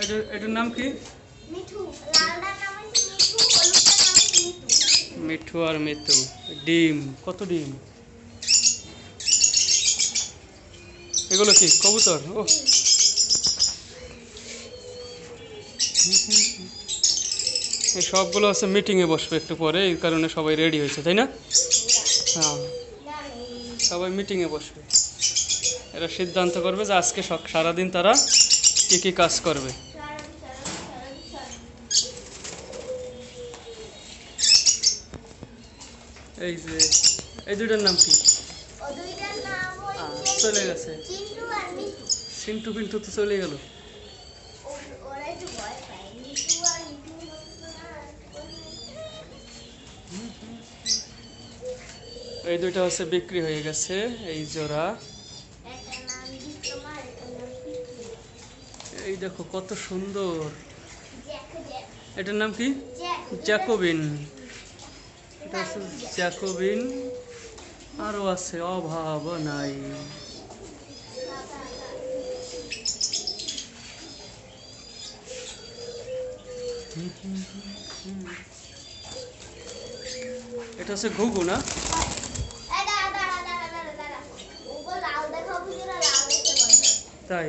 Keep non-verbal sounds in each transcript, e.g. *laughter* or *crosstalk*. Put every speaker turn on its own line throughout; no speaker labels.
এটা এটার নাম কি?
মিঠু মিঠু মিঠু।
মিঠু আর মিতু ডিম কত ডিম? এগুলো কি কবুতর? ও এই সবগুলো আছে মিটিংয়ে বসবে একটু পরে এই কারণে সবাই রেডি হয়েছে তাই না? হ্যাঁ। সবাই মিটিংয়ে বসবে। এরা সিদ্ধান্ত করবে যে আজকে সারাদিন তারা কী কী কাজ করবে? এই যে এই দুইটার নাম কি? চলে গেছে। সিন্টু পিন্টু তো চলে গেল। এই দুইটা হচ্ছে বিক্রি হয়ে গেছে এই জোড়া
একটা নাম বিক্রমা আর একটা নাম পিকু
এই দেখো কত সুন্দর। এটার নাম কি? জ্যাকোবিন। এটা হচ্ছে জ্যাকোবিন। আরও আছে অভাব নাই। এটা হচ্ছে ঘুঘু না। তাই।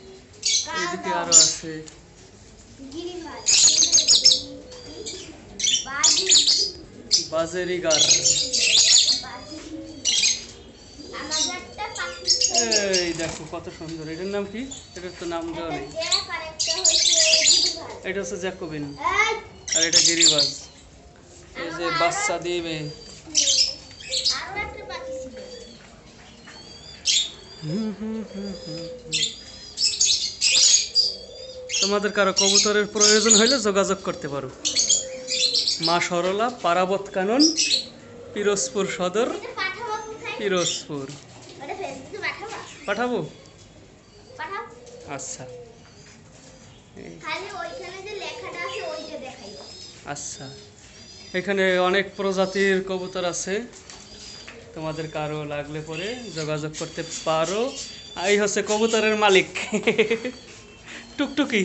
এইদিকে আরও আছে। বাজেরি
ছিল।
এই দেখো কত সুন্দর। এটার নাম কি? এটার তো নাম দেওয়া নেই। এটা হচ্ছে জ্যাকোবিন। আর এটা গিরিবাজ। এই যে বাচ্চা দিবে।
আরও একটা পাখি ছিল
তোমাদের কারও কবুতরের প্রয়োজন হলে যোগাযোগ করতে পারো। মা সরলা, পারাবত কানন, পিরোজপুর সদর, পিরোজপুর।
পাঠাবো?
আচ্ছা। আচ্ছা। এখানে অনেক প্রজাতির কবুতর আছে। তোমাদের কারও লাগলে পরে যোগাযোগ করতে পারো। এই হচ্ছে কবুতরের মালিক। *laughs* টুকটুকি।